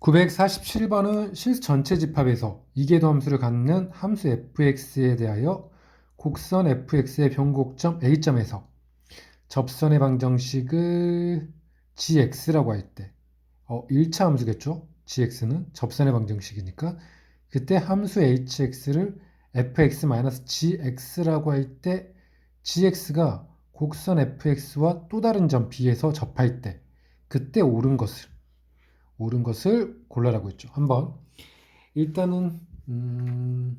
947번은 실수 전체 집합에서 이계도 함수를 갖는 함수 fx에 대하여 곡선 fx의 변곡점 a점에서 접선의 방정식을 gx라고 할 때, 어, 1차 함수겠죠? gx는 접선의 방정식이니까 그때 함수 hx를 fx-gx라고 할 때 gx가 곡선 fx와 또 다른 점 b에서 접할 때 그때 옳은 것을 옳은 것을 골라라고 했죠. 한번 일단은 음,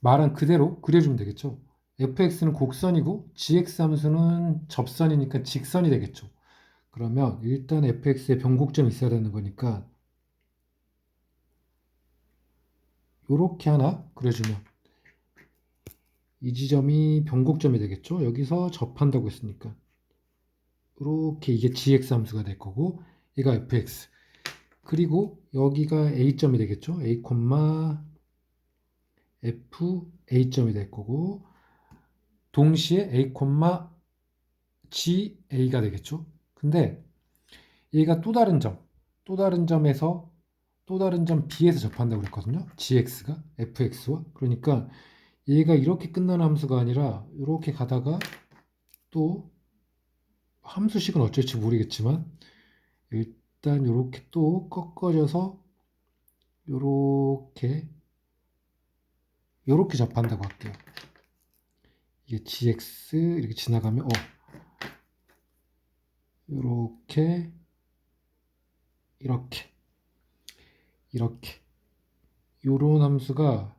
말한 그대로 그려주면 되겠죠. fx는 곡선이고 gx 함수는 접선이니까 직선이 되겠죠. 그러면 일단 fx의 변곡점이 있어야 되는 거니까 이렇게 하나 그려주면 이 지점이 변곡점이 되겠죠. 여기서 접한다고 했으니까 이렇게 이게 gx 함수가 될 거고 얘가 fx 그리고 여기가 a점이 되겠죠. a, f a점이 될 거고 동시에 a, g a가 되겠죠. 근데 얘가 또 다른 점, 또 다른 점에서 또 다른 점 b에서 접한다고 그랬거든요. gx가 fx와 그러니까 얘가 이렇게 끝나는 함수가 아니라 이렇게 가다가 또 함수식은 어쩔지 모르겠지만 일단 이렇게 또 꺾어져서 이렇게 이렇게 접한다고 할게요. 이게 gx 이렇게 지나가면 어 이렇게 이렇게 이렇게. 요런 함수가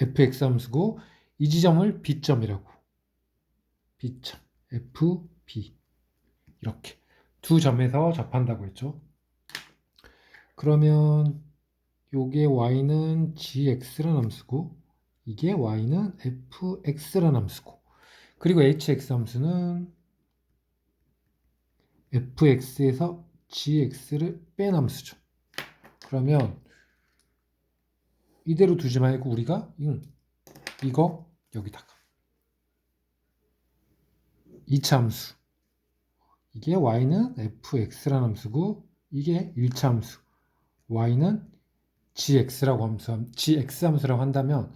fx 함수고 이 지점을 b점이라고. B점. F b. 이렇게 두 점에서 접한다고 했죠. 그러면 요게 y는 gx라는 함수고 이게 y는 fx라는 함수고 그리고 hx 함수는 fx에서 gx를 뺀 함수죠. 그러면 이대로 두지 말고 우리가 음, 이거 여기다가 2차 함수 이게 y는 fx라는 함수고 이게 1차 함수 y는 gx라고 함수 gx 함수라고 한다면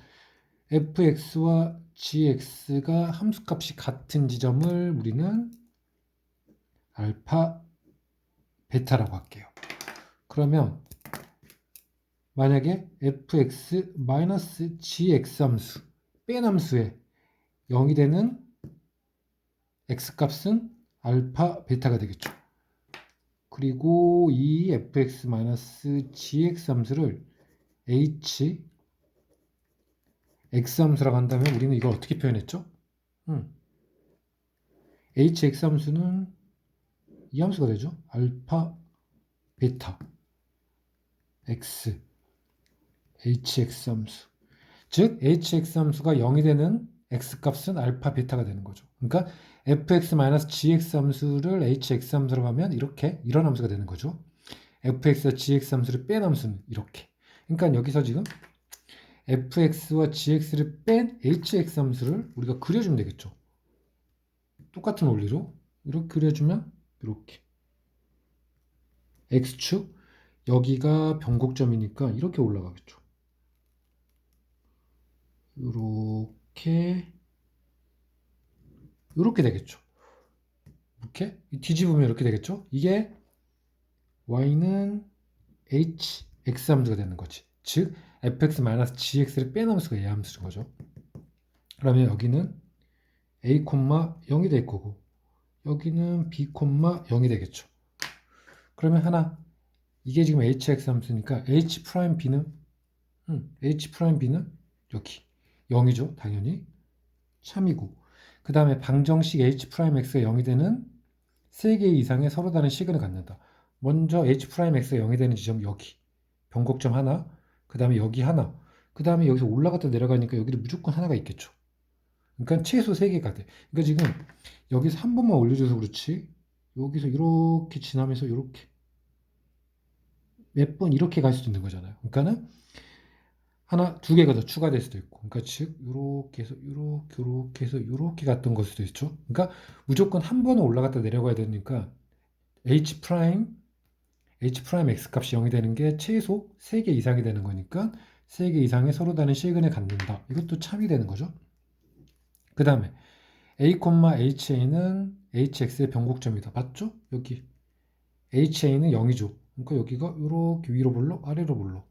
fx와 gx가 함수값이 같은 지점을 우리는 알파 베타라고 할게요. 그러면 만약에 fx-gx 함수 뺀 함수에 0이 되는 x값은 알파 베타가 되겠죠. 그리고 이 fx-gx 함수를 h x 함수라고 한다면 우리는 이걸 어떻게 표현했죠? 음. hx 함수는 이 함수가 되죠. 알파 베타 x hx 함수 즉 hx 함수가 0이 되는 x값은 알파 베타가 되는 거죠. 그러니까 fx-gx 함수를 hx 함수로 하면 이렇게 이런 함수가 되는 거죠. fx와 gx 함수를 뺀 함수는 이렇게. 그러니까 여기서 지금 fx와 gx를 뺀 hx 함수를 우리가 그려주면 되겠죠. 똑같은 원리로 이렇게 그려주면 이렇게 x축 여기가 변곡점이니까 이렇게 올라가겠죠. 이렇게 이렇게 되겠죠. 이렇게 뒤집으면 이렇게 되겠죠. 이게 y는 h x 함수가 되는 거지. 즉 fx-gx를 뺀 함수가 이 함수인 거죠. 그러면 여기는 a, 0이 될 거고 여기는 b, 0이 되겠죠. 그러면 하나 이게 지금 hx 함수니까 h 프라임 b는 음, h 프라임 b는 여기 0이죠 당연히. 참이고. 그 다음에 방정식 h 프라임 x가 0이 되는 3개 이상의 서로 다른 시그널 갖는다. 먼저 h 프라임 x가 0이 되는 지점 여기. 변곡점 하나 그 다음에 여기 하나. 그 다음에 여기서 올라갔다 내려가니까 여기도 무조건 하나가 있겠죠. 그러니까 최소 3개가 돼. 그러니까 지금 여기서 한 번만 올려줘서 그렇지 여기서 이렇게 지나면서 이렇게 몇 번 이렇게 갈 수도 있는 거잖아요. 그러니까는 하나 두 개가 더 추가될 수도 있고, 그러니까 즉 이렇게 해서 이렇게 이렇게 해서 이렇게 갔던 걸 수도 있죠. 그러니까 무조건 한 번은 올라갔다 내려가야 되니까 h 프라임 h 프라임 x 값이 0이 되는 게 최소 3개 이상이 되는 거니까 3개 이상의 서로 다른 시그널을 갖는다. 이것도 참이 되는 거죠. 그 다음에 a, ha는 hx의 변곡점이다. 맞죠? 여기 ha는 0이죠. 그러니까 여기가 이렇게 위로 볼로 아래로 볼로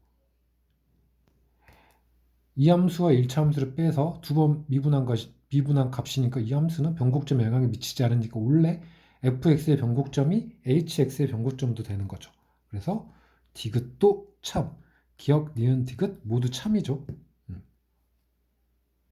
이 함수와 1차 함수를 빼서 두 번 미분한 것이 미분한 값이니까 이 함수는 변곡점에 영향을 미치지 않으니까 원래 fx의 변곡점이 hx의 변곡점도 되는 거죠. 그래서 디귿도 참, 기억, 니은, 디귿 모두 참이죠.